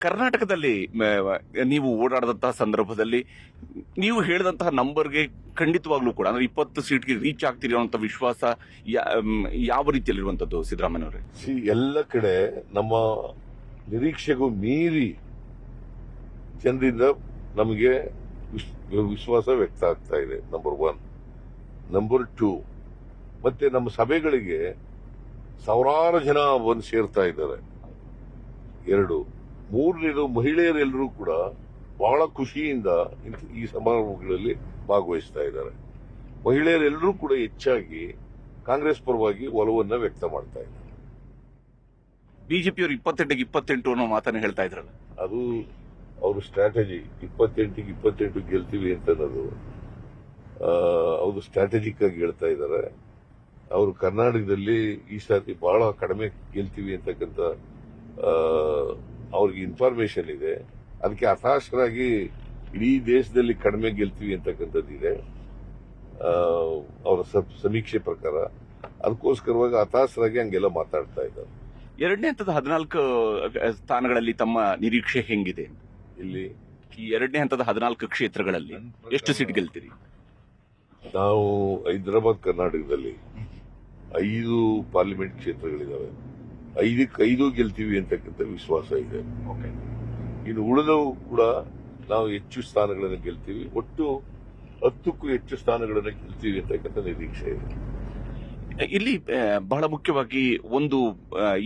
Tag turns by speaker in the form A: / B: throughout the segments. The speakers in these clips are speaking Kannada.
A: ಕರ್ನಾಟಕದಲ್ಲಿ ನೀವು ಓಡಾಡದಂತಹ ಸಂದರ್ಭದಲ್ಲಿ, ನೀವು ಹೇಳಿದಂತಹ ನಂಬರ್ಗೆ ಖಂಡಿತವಾಗ್ಲೂ ಕೂಡ, ಅಂದ್ರೆ ಇಪ್ಪತ್ತು ಸೀಟ್ಗೆ ರೀಚ್ ಆಗ್ತೀರಿ ಅಂತ ವಿಶ್ವಾಸ ಯಾವ ರೀತಿಯಲ್ಲಿರುವಂತದ್ದು ಸಿದ್ದರಾಮಯ್ಯನವರೇ
B: ಸಿ, ಎಲ್ಲ ಕಡೆ ನಮ್ಮ ನಿರೀಕ್ಷೆಗೂ ಮೀರಿ ಜನರಿಂದ ನಮಗೆ ವಿಶ್- ವಿಶ್ವಾಸ ವ್ಯಕ್ತ ಆಗ್ತಾ ಇದೆ ನಂಬರ್ ಒನ್ ನಂಬರ್ ಟೂ ಮತ್ತೆ ನಮ್ಮ ಸಭೆಗಳಿಗೆ ಸಾವಿರಾರು ಜನ ಬಂದು ಸೇರ್ತಾ ಇದ್ದಾರೆ. ಎರಡು ಮೂರನೇದು ಮಹಿಳೆಯರೆಲ್ಲರೂ ಕೂಡ ಬಹಳ ಖುಷಿಯಿಂದ ಈ ಸಮಾರಂಭಗಳಲ್ಲಿ ಭಾಗವಹಿಸ್ತಾ ಇದ್ದಾರೆ. ಮಹಿಳೆಯರೆಲ್ಲರೂ ಕೂಡ ಹೆಚ್ಚಾಗಿ ಕಾಂಗ್ರೆಸ್ ಪರವಾಗಿ ಒಲವನ್ನು ವ್ಯಕ್ತ ಮಾಡ್ತಾ ಇದ್ದಾರೆ.
A: ಬಿಜೆಪಿಯವರು ಇಪ್ಪತ್ತೆಂಟಿಗೆ ಇಪ್ಪತ್ತೆಂಟು ಅನ್ನೋ ಮಾತನ್ನ ಹೇಳ್ತಾ ಇದ್ರಲ್ಲ.
B: ಅದು ಅವ್ರ ಸ್ಟ್ರಾಟಜಿ ಇಪ್ಪತ್ತೆಂಟಿಗೆ ಇಪ್ಪತ್ತೆಂಟು ಗೆಲ್ತೀವಿ ಅಂತ ಅನ್ನೋದು ಅವರು ಸ್ಟ್ರಾಟಜಿಕ್ ಆಗಿ ಹೇಳ್ತಾ ಇದ್ದಾರೆ. ಅವರು ಕರ್ನಾಟಕದಲ್ಲಿ ಈ ಸಾರಿ ಬಹಳ ಕಡಿಮೆ ಗೆಲ್ತೀವಿ ಅಂತಕ್ಕಂಥ ಅವ್ರಿಗೆ ಇನ್ಫಾರ್ಮೇಶನ್ ಇದೆ. ಅದಕ್ಕೆ ಹತಾಶರಾಗಿ ಇಡೀ ದೇಶದಲ್ಲಿ ಕಡಿಮೆ ಗೆಲ್ತೀವಿ ಅಂತಕ್ಕಂಥದ್ದಿದೆ ಇದೆ. ಅವರ ಸಮೀಕ್ಷೆ ಪ್ರಕಾರ. ಅದಕ್ಕೋಸ್ಕರವಾಗಿ ಹತಾಶರಾಗಿ ಹಂಗೆಲ್ಲ ಮಾತಾಡ್ತಾ ಇದ್ದಾರೆ.
A: ಎರಡನೇ ಹಂತದ ಹದಿನಾಲ್ಕು ಸ್ಥಾನಗಳಲ್ಲಿ ತಮ್ಮ ನಿರೀಕ್ಷೆ ಹೆಂಗಿದೆ?
B: ಇಲ್ಲಿ
A: ಈ ಎರಡನೇ ಹಂತದ ಹದಿನಾಲ್ಕು ಕ್ಷೇತ್ರಗಳಲ್ಲಿ ಎಷ್ಟು ಸೀಟ್ ಗೆಲ್ತೀರಿ?
B: ನಾವು ಹೈದರಾಬಾದ್ ಕರ್ನಾಟಕದಲ್ಲಿ ಐದು ಪಾರ್ಲಿಮೆಂಟ್ ಕ್ಷೇತ್ರಗಳಿದಾವೆ. ಐದಕ್ಕೆ ಐದು ಗೆಲ್ತೀವಿ ಅಂತಕ್ಕಂಥ ವಿಶ್ವಾಸ ಇದೆ. ಇನ್ನು ಉಳಿದವು ಕೂಡ ನಾವು ಹೆಚ್ಚು ಸ್ಥಾನಗಳನ್ನು ಗೆಲ್ತೀವಿ. ಒಟ್ಟು ಹತ್ತಕ್ಕೂ ಹೆಚ್ಚು ಸ್ಥಾನಗಳನ್ನು ಗೆಲ್ತೀವಿ ಅಂತಕ್ಕಂಥ ನಿರೀಕ್ಷೆ ಇದೆ.
A: ಇಲ್ಲಿ ಬಹಳ ಮುಖ್ಯವಾಗಿ ಒಂದು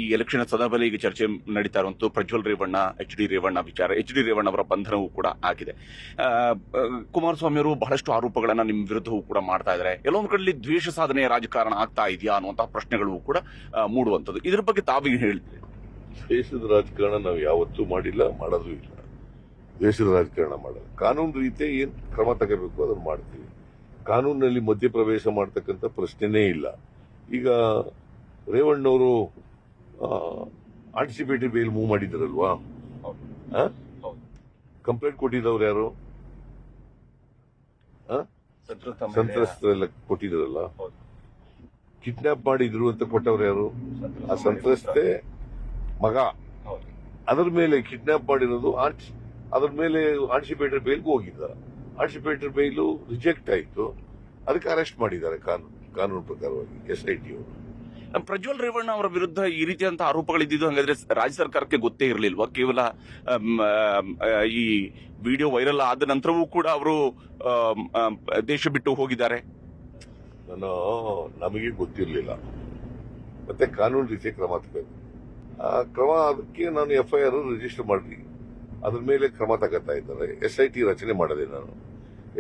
A: ಈ ಎಲೆಕ್ಷನ್ ಸಂದರ್ಭದಲ್ಲಿ ಈಗ ಚರ್ಚೆ ನಡೀತಾ ಇರುವಂತೂ ಪ್ರಜ್ವಲ್ ರೇವಣ್ಣ ಎಚ್ ಡಿ ರೇವಣ್ಣ ವಿಚಾರ. ಎಚ್ ಡಿ ರೇವಣ್ಣ ಅವರ ಬಂಧನವೂ ಕೂಡ ಆಗಿದೆ. ಕುಮಾರಸ್ವಾಮಿ ಅವರು ಬಹಳಷ್ಟು ಆರೋಪಗಳನ್ನ ನಿಮ್ಮ ವಿರುದ್ಧವೂ ಕೂಡ ಮಾಡ್ತಾ ಇದ್ದಾರೆ ಎಲ್ಲೊಂದು ಕಡೆ ದ್ವೇಷ ಸಾಧನೆಯ ರಾಜಕಾರಣ ಆಗ್ತಾ ಇದೆಯಾ ಅನ್ನುವಂತಹ ಪ್ರಶ್ನೆಗಳು ಕೂಡ ಮೂಡುವಂಥದ್ದು. ಇದ್ರ ಬಗ್ಗೆ ತಾವೀಗ ಹೇಳ್ತೀರಿ?
B: ದೇಶದ ರಾಜಕಾರಣ ನಾವು ಯಾವತ್ತೂ ಮಾಡಿಲ್ಲ, ಮಾಡೋದು ಇಲ್ಲ. ದೇಶದ ರಾಜಕಾರಣ ಮಾಡಲ್ಲ ಕಾನೂನು ರೀತಿ ಏನ್ ಕ್ರಮ ತಗೋಬೇಕು ಅದನ್ನು ಮಾಡ್ತೀವಿ. ಕಾನೂನಿನಲ್ಲಿ ಮಧ್ಯಪ್ರವೇಶ ಮಾಡ್ತಕ್ಕಂಥ ಪ್ರಶ್ನೆನೇ ಇಲ್ಲ. ಈಗ ರೇವಣ್ಣವರು ಆಂಟಿಸಿಪೇಟರಿ ಬೇಲ್ ಮೂವ್ ಮಾಡಿದ್ರಲ್ವಾ? ಕಂಪ್ಲೇಂಟ್ ಕೊಟ್ಟಿದ್ದವ್ರು ಯಾರು? ಸಂತ್ರಸ್ತರೆಲ್ಲ ಕೊಟ್ಟಿದ್ರಲ್ಲ?
A: ಹೌದು.
B: ಕಿಡ್ನಾಪ್ ಮಾಡಿದ್ರು ಅಂತ ಕೊಟ್ಟವ್ರು ಯಾರು? ಆ ಸಂತ್ರಸ್ತೆ ಮಗ. ಅದರ ಮೇಲೆ ಕಿಡ್ನಾಪ್ ಮಾಡಿರೋದು ಅದರ ಮೇಲೆ ಆಂಟಿಸಿಪೇಟರ್ ಬೇಲ್ಗೂ ಹೋಗಿದ್ದ. ಆಂಟಿಸಿಪೇಟರ್ ಬೇಲು ರಿಜೆಕ್ಟ್ ಆಯಿತು. ಅದಕ್ಕೆ ಅರೆಸ್ಟ್ ಮಾಡಿದ್ದಾರೆ ಕಾನೂನು. ಕಾನೂನು ಪ್ರಕಾರವಾಗಿ ಎಸ್ ಐ ಟಿ ಅವರು
A: ಪ್ರಜ್ವಲ್ ರೇವಣ್ಣ ಅವರ ವಿರುದ್ಧ ಈ ರೀತಿಯಂತಹ ಆರೋಪಗಳಿದ್ದು ಹಂಗಾದ್ರೆ ರಾಜ್ಯ ಸರ್ಕಾರಕ್ಕೆ ಗೊತ್ತೇ ಇರಲಿಲ್ವಾ? ಕೇವಲ ಈ ವಿಡಿಯೋ ವೈರಲ್ ಆದ ನಂತರವೂ ಕೂಡ ಅವರು ದೇಶ ಬಿಟ್ಟು ಹೋಗಿದ್ದಾರೆ.
B: ನಾನು ನಮಗೆ ಗೊತ್ತಿರಲಿಲ್ಲ. ಮತ್ತೆ ಕಾನೂನು ರೀತಿಯ ಕ್ರಮ ತಗೋಬೇಕು. ಆ ಕ್ರಮ ಅದಕ್ಕೆ ನಾನು ಎಫ್ಐಆರ್ ರಿಜಿಸ್ಟರ್ ಮಾಡಿ ಅದ್ರ ಮೇಲೆ ಕ್ರಮ ತಗೋತಾ ಇದ್ದಾರೆ. ಎಸ್ ಐ ಟಿ ರಚನೆ ಮಾಡಿದೆ ನಾನು.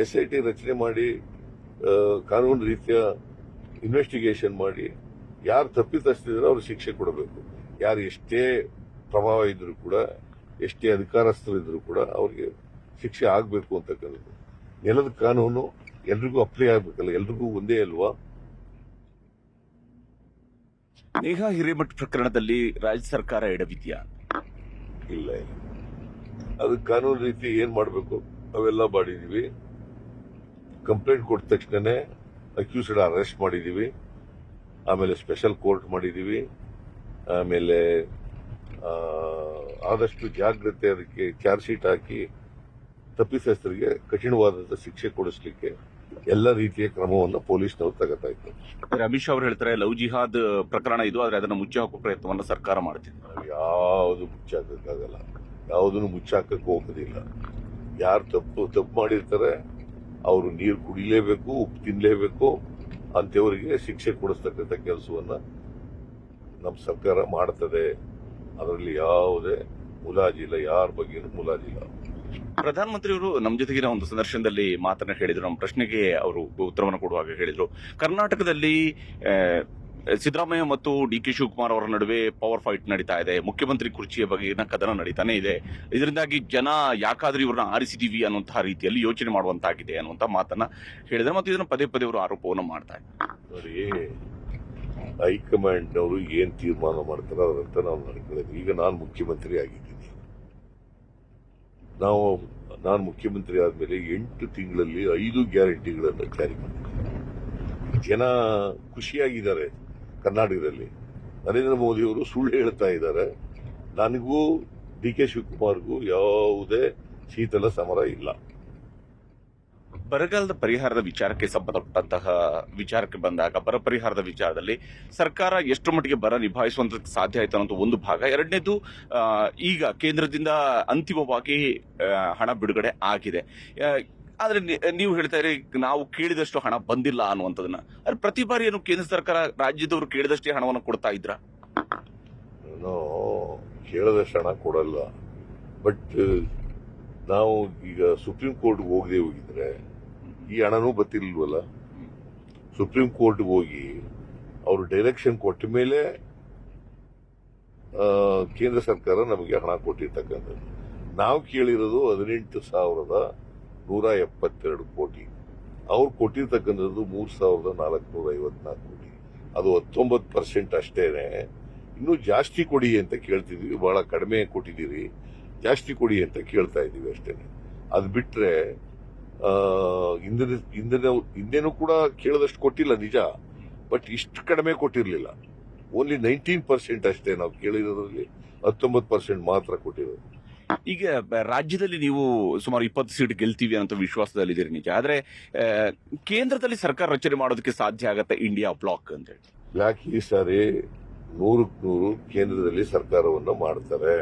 B: ಎಸ್ ಐ ಟಿ ರಚನೆ ಮಾಡಿ ಕಾನೂನು ರೀತಿಯ ಇನ್ವೆಸ್ಟಿಗೇಷನ್ ಮಾಡಿ ಯಾರು ತಪ್ಪಿತಸ್ಥಿದ್ರೆ ಅವ್ರು ಶಿಕ್ಷೆ ಕೊಡಬೇಕು. ಯಾರು ಎಷ್ಟೇ ಪ್ರಭಾವ ಇದ್ರು ಕೂಡ ಎಷ್ಟೇ ಅಧಿಕಾರಸ್ಥರು ಇದ್ರು ಕೂಡ ಅವ್ರಿಗೆ ಶಿಕ್ಷೆ ಆಗಬೇಕು ಅಂತಕ್ಕಂಥದ್ದು. ನೆಲದ ಕಾನೂನು ಎಲ್ರಿಗೂ ಅಪ್ಲೈ ಆಗಬೇಕಲ್ಲ ಎಲ್ರಿಗೂ ಒಂದೇ ಅಲ್ವಾ?
A: ನೇಹಾ ಹಿರೇಮಠ್ ಪ್ರಕರಣದಲ್ಲಿ ರಾಜ್ಯ ಸರ್ಕಾರ ಎಡವಿದ್ಯಾ?
B: ಇಲ್ಲ ಇಲ್ಲ. ಅದು ಕಾನೂನು ರೀತಿ ಏನ್ ಮಾಡಬೇಕು? ಅವೆಲ್ಲ ಮಾಡಿದೀವಿ. ಕಂಪ್ಲೇಂಟ್ ಕೊಟ್ಟ ತಕ್ಷಣನೇ ಅಕ್ಯೂಸ್ಡ್ ಅರೆಸ್ಟ್ ಮಾಡಿದೀವಿ. ಆಮೇಲೆ ಸ್ಪೆಷಲ್ ಕೋರ್ಟ್ ಮಾಡಿದೀವಿ. ಆಮೇಲೆ ಆದಷ್ಟು ಜಾಗ್ರತೆ ಅದಕ್ಕೆ ಚಾರ್ಜ್ ಶೀಟ್ ಹಾಕಿ ತಪ್ಪಿತಸ್ಥರಿಗೆ ಕಠಿಣವಾದಂಥ ಶಿಕ್ಷೆ ಕೊಡಿಸಲಿಕ್ಕೆ ಎಲ್ಲ ರೀತಿಯ ಕ್ರಮವನ್ನು ಪೊಲೀಸ್ನವರು ತಗೋತಾ ಇದ್ದಾರೆ
A: ಅಮಿತ್ ಶಾ ಅವರು ಹೇಳ್ತಾರೆ ಲವ್ ಜಿಹಾದ್ ಪ್ರಕರಣ ಇದು ಆದರೆ ಅದನ್ನು ಮುಚ್ಚಿ ಹಾಕುವ ಪ್ರಯತ್ನವನ್ನು ಸರ್ಕಾರ ಮಾಡ್ತಿದೆ.
B: ನಾವು ಯಾವುದು ಮುಚ್ಚಾಕಕ್ಕಾಗಲ್ಲ. ಯಾವುದನ್ನು ಮುಚ್ಚಾಕಕ್ಕೆ ಹೋಗೋದಿಲ್ಲ. ಯಾರು ತಪ್ಪು ತಪ್ಪು ಮಾಡಿರ್ತಾರೆ ಅವರು ನೀರು ಕುಡಿಲೇಬೇಕು, ಉಪ್ಪು ತಿನ್ಲೇಬೇಕು ಅಂತವರಿಗೆ ಶಿಕ್ಷೆ ಕೊಡಿಸ್ತಕ್ಕಂಥ ಕೆಲಸವನ್ನ ನಮ್ಮ ಸರ್ಕಾರ ಮಾಡ್ತದೆ. ಅದರಲ್ಲಿ ಯಾವುದೇ ಮುಲಾಜಿಲ್ಲ ಯಾರ ಬಗ್ಗೆನೂ ಮುಲಾಜಿಲ್ಲ
A: ಪ್ರಧಾನಮಂತ್ರಿಯವರು ನಮ್ಮ ಜೊತೆಗಿನ ಒಂದು ಸಂದರ್ಶನದಲ್ಲಿ ಮಾತನ್ನ ಹೇಳಿದ್ರು. ನಮ್ಮ ಪ್ರಶ್ನೆಗೆ ಅವರು ಉತ್ತರವನ್ನು ಕೊಡುವಾಗ ಹೇಳಿದ್ರು. ಕರ್ನಾಟಕದಲ್ಲಿ ಸಿದ್ದರಾಮಯ್ಯ ಮತ್ತು ಡಿ ಕೆ ಶಿವಕುಮಾರ್ ಅವರ ನಡುವೆ ಪವರ್ ಫೈಟ್ ನಡೀತಾ ಇದೆ. ಮುಖ್ಯಮಂತ್ರಿ ಕುರ್ಚಿಯ ಬಗೆಗಿನ ಕದನ ನಡೀತಾನೆ ಇದೆ. ಇದರಿಂದಾಗಿ ಜನ ಯಾಕಾದ್ರೂ ಇವ್ರನ್ನ ಆರಿಸಿದೀವಿ ಅನ್ನುವಂತಹ ರೀತಿಯಲ್ಲಿ ಯೋಚನೆ ಮಾಡುವಂತಾಗಿದೆ ಅನ್ನುವಂತ ಮಾತನ್ನ ಹೇಳಿದ್ರೆ ಮತ್ತು ಇದನ್ನ ಪದೇ ಪದೇ ಅವರು ಆರೋಪವನ್ನು ಮಾಡ್ತಾ ಇದ್ದಾರೆ.
B: ಹೈಕಮಾಂಡ್ ಅವರು ಏನ್ ತೀರ್ಮಾನ ಮಾಡ್ತಾರೋ ಅದರಂತ ನಾವು ನಡ್ಕೊಳ್ಳೋದು. ಈಗ ನಾನು ಮುಖ್ಯಮಂತ್ರಿ ಆಗಿದ್ದೀನಿ. ನಾವು, ನಾನು ಮುಖ್ಯಮಂತ್ರಿ ಆದ್ಮೇಲೆ ಎಂಟು ತಿಂಗಳಲ್ಲಿ ಐದು ಗ್ಯಾರಂಟಿಗಳನ್ನು ಜಾರಿ ಮಾಡಿದ್ದೀನಿ. ಜನ ಖುಷಿಯಾಗಿದ್ದಾರೆ. ಕರ್ನಾಟಕದಲ್ಲಿ ನರೇಂದ್ರ ಮೋದಿ ಅವರು ಸುಳ್ಳು ಹೇಳ್ತಾ ಇದ್ದಾರೆ. ನನಗೂ ಡಿ ಕೆ ಶಿವಕುಮಾರ್ಗೂ ಯಾವುದೇ ಶೀತಲ ಸಮರ ಇಲ್ಲ.
A: ಬರಗಾಲದ ಪರಿಹಾರದ ವಿಚಾರಕ್ಕೆ ಸಂಬಂಧಪಟ್ಟಂತಹ ವಿಚಾರಕ್ಕೆ ಬಂದಾಗ, ಬರ ಪರಿಹಾರದ ವಿಚಾರದಲ್ಲಿ ಸರ್ಕಾರ ಎಷ್ಟು ಮಟ್ಟಿಗೆ ಬರ ನಿಭಾಯಿಸುವಂತ ಸಾಧ್ಯ ಆಯ್ತು ಅನ್ನೋದು ಒಂದು ಭಾಗ. ಎರಡನೇದು ಈಗ ಕೇಂದ್ರದಿಂದ ಅಂತಿಮವಾಗಿ ಹಣ ಬಿಡುಗಡೆ ಆಗಿದೆ. ಆದ್ರೆ ನೀವು ಹೇಳ್ತಾ ಇರಿ, ನಾವು ಕೇಳಿದಷ್ಟು ಹಣ ಬಂದಿಲ್ಲ ಅನ್ನುವಂಥದ್ದನ್ನ ಅದ್ರ ಪ್ರತಿ ಬಾರಿ ಏನು ಕೇಂದ್ರ ಸರ್ಕಾರ ರಾಜ್ಯದವರು ಕೇಳಿದಷ್ಟೇ ಹಣವನ್ನು ಕೊಡ್ತಾ ಇದ್ರ?
B: ಕೇಳಿದಷ್ಟು ಹಣ ಕೊಡಲ್ಲ. ಬಟ್ ನಾವು ಈಗ ಸುಪ್ರೀಂ ಕೋರ್ಟ್ಗೆ ಹೋಗದೆ ಹೋಗಿದ್ರೆ, ಈ ಹಣನೂ ಬತ್ತಿಲ್ವಲ್ಲ ಸುಪ್ರೀಂ ಕೋರ್ಟ್ಗೆ ಹೋಗಿ ಅವರು ಡೈರೆಕ್ಷನ್ ಕೊಟ್ಟ ಮೇಲೆ ಕೇಂದ್ರ ಸರ್ಕಾರ ನಮಗೆ ಹಣ ಕೊಟ್ಟಿರ್ತಕ್ಕಂಥದ್ದು. ನಾವು ಕೇಳಿರೋದು ಹದಿನೆಂಟು ಸಾವಿರದ ನೂರ ಎಪ್ಪತ್ತೆರಡು ಕೋಟಿ. ಅವ್ರು ಕೊಟ್ಟಿರ್ತಕ್ಕಂಥದ್ದು ಮೂರು ಸಾವಿರದ ನಾಲ್ಕುನೂರ ಐವತ್ನಾಲ್ಕು ಕೋಟಿ. ಅದು ಹತ್ತೊಂಬತ್ತು ಪರ್ಸೆಂಟ್ ಅಷ್ಟೇನೆ. ಇನ್ನೂ ಜಾಸ್ತಿ ಕೊಡಿ ಅಂತ ಕೇಳ್ತಿದೀವಿ ಬಹಳ ಕಡಿಮೆ ಕೊಟ್ಟಿದ್ದೀರಿ. ಜಾಸ್ತಿ ಕೊಡಿ ಅಂತ ಕೇಳ್ತಾ ಇದೀವಿ ಅಷ್ಟೇನೆ. ಅದು ಬಿಟ್ರೆ ಹಿಂದಿನ, ಹಿಂದೆನೂ ಕೂಡ ಕೇಳದಷ್ಟು ಕೊಟ್ಟಿಲ್ಲ ನಿಜ. ಬಟ್ ಇಷ್ಟು ಕಡಿಮೆ ಕೊಟ್ಟಿರಲಿಲ್ಲ. ಓನ್ಲಿ ನೈನ್ಟೀನ್ ಪರ್ಸೆಂಟ್ ಅಷ್ಟೇ ನಾವು ಕೇಳಿರೋದ್ರಲ್ಲಿ. ಹತ್ತೊಂಬತ್ತು ಪರ್ಸೆಂಟ್ ಮಾತ್ರ ಕೊಟ್ಟಿರೋದು.
A: ಈಗ ರಾಜ್ಯದಲ್ಲಿ ನೀವು ಸುಮಾರು ಇಪ್ಪತ್ತು ಸೀಟ್ ಗೆಲ್ತೀವಿ ಅಂತ ವಿಶ್ವಾಸದಲ್ಲಿದ್ದೀರಿ ನಿಜ ಆದ್ರೆ ಕೇಂದ್ರದಲ್ಲಿ ಸರ್ಕಾರ ರಚನೆ ಮಾಡೋದಕ್ಕೆ ಸಾಧ್ಯ ಆಗತ್ತೆ ಇಂಡಿಯಾ ಬ್ಲಾಕ್ ಅಂತ ಹೇಳಿ.
B: ಬ್ಲಾಕ್ ಈ ಸಾರಿ ನೂರಕ್ಕೆ ನೂರು ಕೇಂದ್ರದಲ್ಲಿ ಸರ್ಕಾರವನ್ನ ಮಾಡ್ತಾರೆ?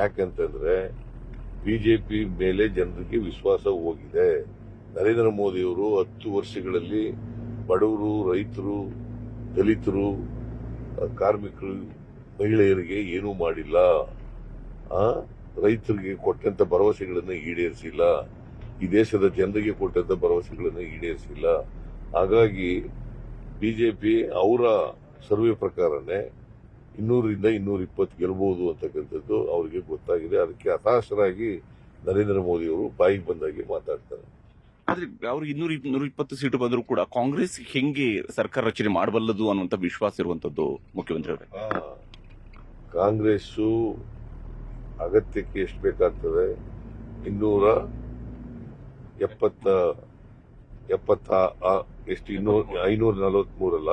B: ಯಾಕಂತಂದ್ರೆ ಬಿಜೆಪಿ ಮೇಲೆ ಜನರಿಗೆ ವಿಶ್ವಾಸ ಹೋಗಿದೆ. ನರೇಂದ್ರ ಮೋದಿಯವರು ಹತ್ತು ವರ್ಷಗಳಲ್ಲಿ ಬಡವರು, ರೈತರು, ದಲಿತರು ಕಾರ್ಮಿಕರು, ಮಹಿಳೆಯರಿಗೆ ಏನೂ ಮಾಡಿಲ್ಲ. ರೈತರಿಗೆ ಕೊಟ್ಟಂತ ಭರವಸೆಗಳನ್ನು ಈಡೇರಿಸಿಲ್ಲ. ಈ ದೇಶದ ಜನರಿಗೆ ಕೊಟ್ಟಂತ ಭರವಸೆಗಳನ್ನು ಈಡೇರಿಸಿಲ್ಲ. ಹಾಗಾಗಿ ಬಿಜೆಪಿ ಅವರ ಸರ್ವೆ ಪ್ರಕಾರನೇ ಇನ್ನೂರರಿಂದ ಇನ್ನೂರ ಇಪ್ಪತ್ತು ಗೆಲ್ಬಹುದು ಅಂತಕ್ಕಂಥದ್ದು ಅವರಿಗೆ ಗೊತ್ತಾಗಿದೆ. ಅದಕ್ಕೆ ಹತಾಶರಾಗಿ ನರೇಂದ್ರ ಮೋದಿ ಅವರು ಬಾಯಿಗೆ ಬಂದಾಗೆ ಮಾತಾಡ್ತಾರೆ.
A: ಆದ್ರೆ ಅವ್ರಿಗೆ ಇನ್ನೂರ ನೂರ ಇಪ್ಪತ್ತು ಸೀಟು ಬಂದರೂ ಕೂಡ ಕಾಂಗ್ರೆಸ್ ಹೆಂಗೆ ಸರ್ಕಾರ ರಚನೆ ಮಾಡಬಲ್ಲದು ಅನ್ನುವಂತ ವಿಶ್ವಾಸ ಇರುವಂತದ್ದು ಮುಖ್ಯಮಂತ್ರಿ ಅವರೇ
B: ಕಾಂಗ್ರೆಸ್ಸು ಅಗತ್ಯಕ್ಕೆ ಎಷ್ಟು ಬೇಕಾಗ್ತದೆ? ಇನ್ನೂರ ಎಪ್ಪತ್ತ ಎಪ್ಪತ್ತ ಎಷ್ಟು ಇನ್ನೂರ ಐನೂರ ನಲವತ್ಮೂರಲ್ಲ?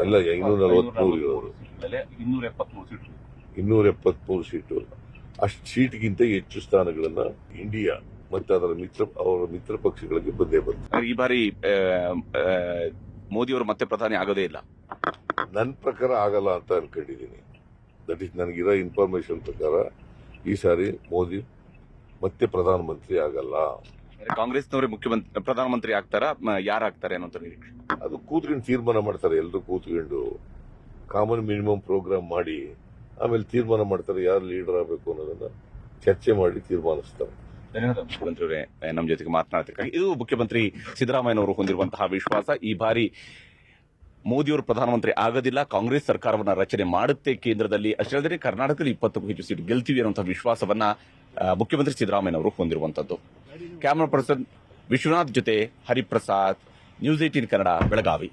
B: ಅಲ್ಲ? ಐನೂರ ನಲವತ್ಮೂರು ಇರೋದು.
A: ಇನ್ನೂರ ಎಪ್ಪತ್ಮೂರು ಸೀಟು.
B: ಇನ್ನೂರ ಎಪ್ಪತ್ಮೂರು ಸೀಟು. ಅಷ್ಟು ಸೀಟ್ಗಿಂತ ಹೆಚ್ಚು ಸ್ಥಾನಗಳನ್ನ ಇಂಡಿಯಾ ಮತ್ತೆ ಅದರ ಮಿತ್ರ ಅವರ ಮಿತ್ರ ಪಕ್ಷಗಳಿಗೆ ಬಂದೇ ಬಂತು
A: ಈ ಬಾರಿ ಮೋದಿ ಅವರು ಮತ್ತೆ ಪ್ರಧಾನಿ ಆಗೋದೇ ಇಲ್ಲ.
B: ನನ್ನ ಪ್ರಕಾರ ಆಗಲ್ಲ ಅಂತ ಅನ್ಕೊಂಡಿದ್ದೀನಿ ದಟ್ ಈಸ್ ನನಗಿರೋ ಇನ್ಫಾರ್ಮೇಶನ್ ಪ್ರಕಾರ ಈ ಸಾರಿ ಮೋದಿ ಮತ್ತೆ ಪ್ರಧಾನಮಂತ್ರಿ ಆಗಲ್ಲ.
A: ಕಾಂಗ್ರೆಸ್ನವರೇ ಮುಖ್ಯಮಂತ್ರಿ ಪ್ರಧಾನಮಂತ್ರಿ ಆಗ್ತಾರ? ಯಾರು ಆಗ್ತಾರೆ ಅನ್ನೋಂತ ನಿರೀಕ್ಷೆ?
B: ಅದು ಕೂತ್ಕೊಂಡು ತೀರ್ಮಾನ ಮಾಡ್ತಾರೆ ಎಲ್ಲರೂ ಕೂತ್ಕೊಂಡು. ಕಾಮನ್ ಮಿನಿಮಮ್ ಪ್ರೋಗ್ರಾಮ್ ಮಾಡಿ ಆಮೇಲೆ ತೀರ್ಮಾನ ಮಾಡ್ತಾರೆ ಯಾರು ಲೀಡರ್ ಆಗಬೇಕು ಅನ್ನೋದನ್ನ ಚರ್ಚೆ ಮಾಡಿ ತೀರ್ಮಾನಿಸ್ತಾರೆ.
A: ಧನ್ಯವಾದ ಮುಖ್ಯಮಂತ್ರಿ ಅವರೇ ನಮ್ಮ ಜೊತೆಗೆ ಮಾತನಾಡ್ತಿರ್ತಾರೆ ಇದು ಮುಖ್ಯಮಂತ್ರಿ ಸಿದ್ದರಾಮಯ್ಯನವರು ಹೊಂದಿರುವಂತಹ ವಿಶ್ವಾಸ. ಈ ಬಾರಿ ಮೋದಿಯವರು ಪ್ರಧಾನಮಂತ್ರಿ ಆಗೋದಿಲ್ಲ, ಕಾಂಗ್ರೆಸ್ ಸರ್ಕಾರವನ್ನ ರಚನೆ ಮಾಡುತ್ತೆ ಕೇಂದ್ರದಲ್ಲಿ. ಅಷ್ಟೇ ಕರ್ನಾಟಕದಲ್ಲಿ ಇಪ್ಪತ್ತಕ್ಕೂ ಹೆಚ್ಚು ಸೀಟ್ ಗೆಲ್ತೀವಿ ಅನ್ನುವಂತಹ ವಿಶ್ವಾಸವನ್ನ ಮುಖ್ಯಮಂತ್ರಿ ಮುಖ್ಯಮಂತ್ರಿ ಸಿದ್ದರಾಮಯ್ಯನವರು ಹೊಂದಿರುವಂತದ್ದು ಕ್ಯಾಮರಾ ಪರ್ಸನ್ ವಿಶ್ವನಾಥ್ ಜೊತೆ ಹರಿಪ್ರಸಾದ್, ನ್ಯೂಸ್ ಏಟೀನ್ ಕನ್ನಡ, ಬೆಳಗಾವಿ.